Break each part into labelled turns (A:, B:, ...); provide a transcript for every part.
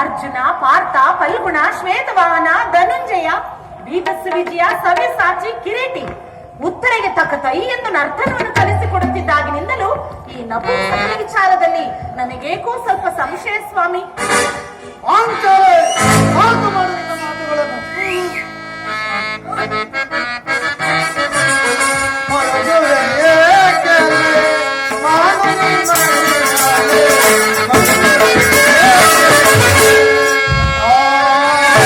A: ಅರ್ಜುನ, ಪಾರ್ಥ, ಫಲ್ಗುಣ, ಶ್ವೇತವಾಹನ, ಧನುಂಜಯ, ಬೀಭತ್ಸ ವಿಜಯ ಸವ್ಯಸಾಚಿ ಕಿರೀಟಿ. ಉತ್ತರೆಗೆ ತಕ್ಕ ಕೈ ಎಂದು ನರ್ತನವನ್ನು ಕಲಿಸಿಕೊಡುತ್ತಿದ್ದಾಗಿನಿಂದಲೂ ಈ ನಪುಂಸಕನ ವಿಚಾರದಲ್ಲಿ ನನಗೇಕೋ ಸ್ವಲ್ಪ ಸಂಶಯ ಸ್ವಾಮಿ.
B: ಮಾತುಗಳನ್ನು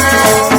B: Christ.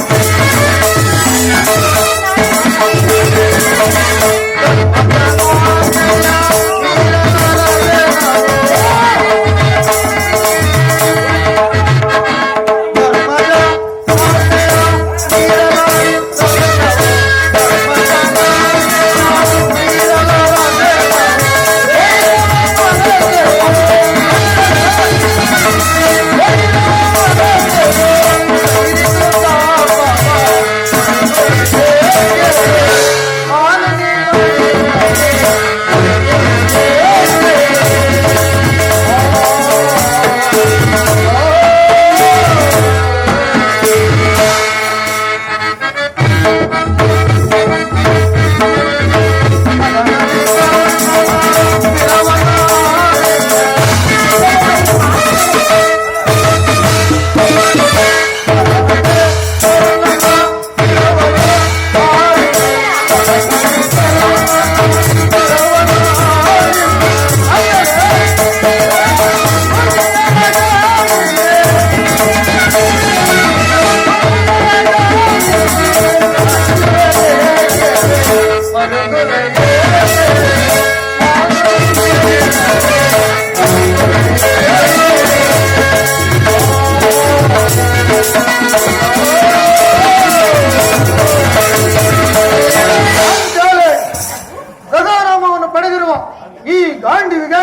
B: ಈ ಗಾಂಡಿವಿಗೆ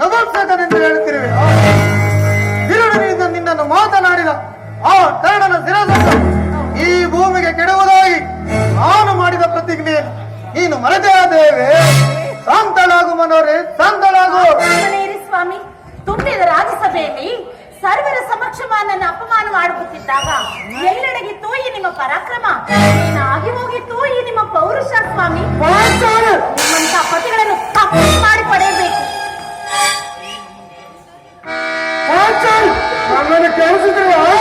B: ನವರ್ಸಕನೆಂದು ಹೇಳುತ್ತಿರುವೆ. ತಿರುಳಿನಿಂದ ನಿನ್ನನ್ನು ಮಾತನಾಡಿದ ಆ ಕರ್ಣನ ಶಿರಸನ್ನು ಈ ಭೂಮಿಗೆ ಕೆಡುವುದಾಗಿ ನಾನು ಮಾಡಿದ ಪ್ರತಿಜ್ಞೆಯನ್ನು ನೀನು ಮರೆತೇ ದೇವೆ. ಶಾಂತಳಾಗು ಮನೋರೆ, ಶಾಂತಳಾಗು.
A: ಸ್ವಾಮಿ, ತುಂಬಿದ ರಾಜ್ಯಸಭೆಯಲ್ಲಿ ಸರ್ವರ ಸಮಕ್ಷ ಅಪಮಾನ ಮಾಡುತ್ತಿದ್ದಾಗ பேசுகிறேன்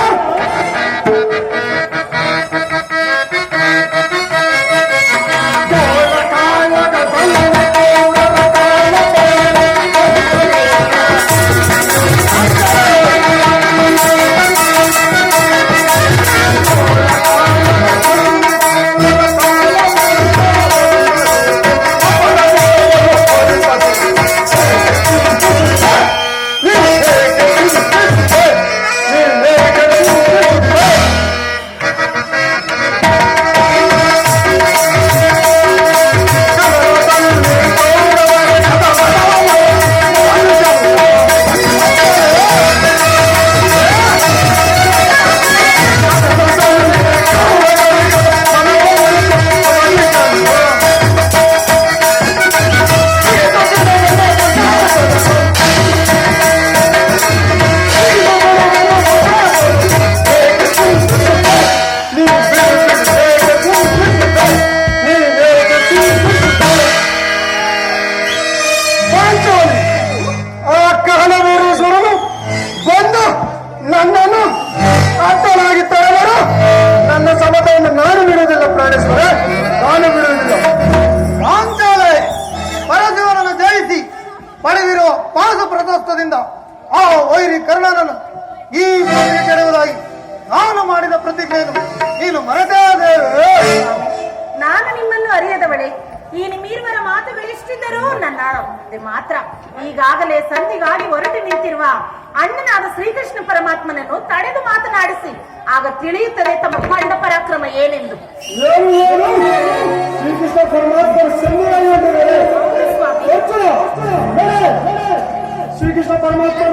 A: ಬಿಡುವುದಿಲ್ಲ ಪ್ರಾಣಿಸ್ತಾರೆ, ನಾನು ಬಿಡುವುದಿಲ್ಲ ಪ್ರಾಂತಾಲಯ ಪರದೇವರನ್ನು ಜಯಿಸಿ ಪಡೆದಿರುವ ಪಾಸ
B: ಪ್ರದೋಸ್ತದಿಂದ
A: ಆ ವೈರಿ ಕರ್ಣನನ್ನು ಈ ಭೂಮಿಗೆ
B: ಕೆಡುವುದಾಗಿ ನಾನು ಮಾಡಿದ ಪ್ರತಿಜ್ಞೆಯನ್ನು ನೀನು ಮರೆತೇ
A: ನಾನು ನಿಮ್ಮನ್ನು ಅರಿಯದವಳೆ. ಈ ನಿಮ್ಮೀರ್ವರ ಮಾತುಗಳೆಷ್ಟಿದ್ದರೂ ನನ್ನ ಮಾತ್ರ. ಈಗಾಗಲೇ ಸಂಧಿಗಾಗಿ ಹೊರಟು ನಿಂತಿರುವ ಅಣ್ಣನಾದ ಶ್ರೀಕೃಷ್ಣ ಪರಮಾತ್ಮನನ್ನು ತಡೆದು ಮಾತನಾಡಿಸಿ. ಆಗ ತಿಳಿಯುತ್ತದೆ ತಮ್ಮ ಪಂಡ ಪರಾಕ್ರಮ ಏನೆಂದು.
B: ಶ್ರೀಕೃಷ್ಣ
A: ಪರಮಾತ್ಮನ
B: ಶ್ರೀಕೃಷ್ಣ ಪರಮಾತ್ಮನ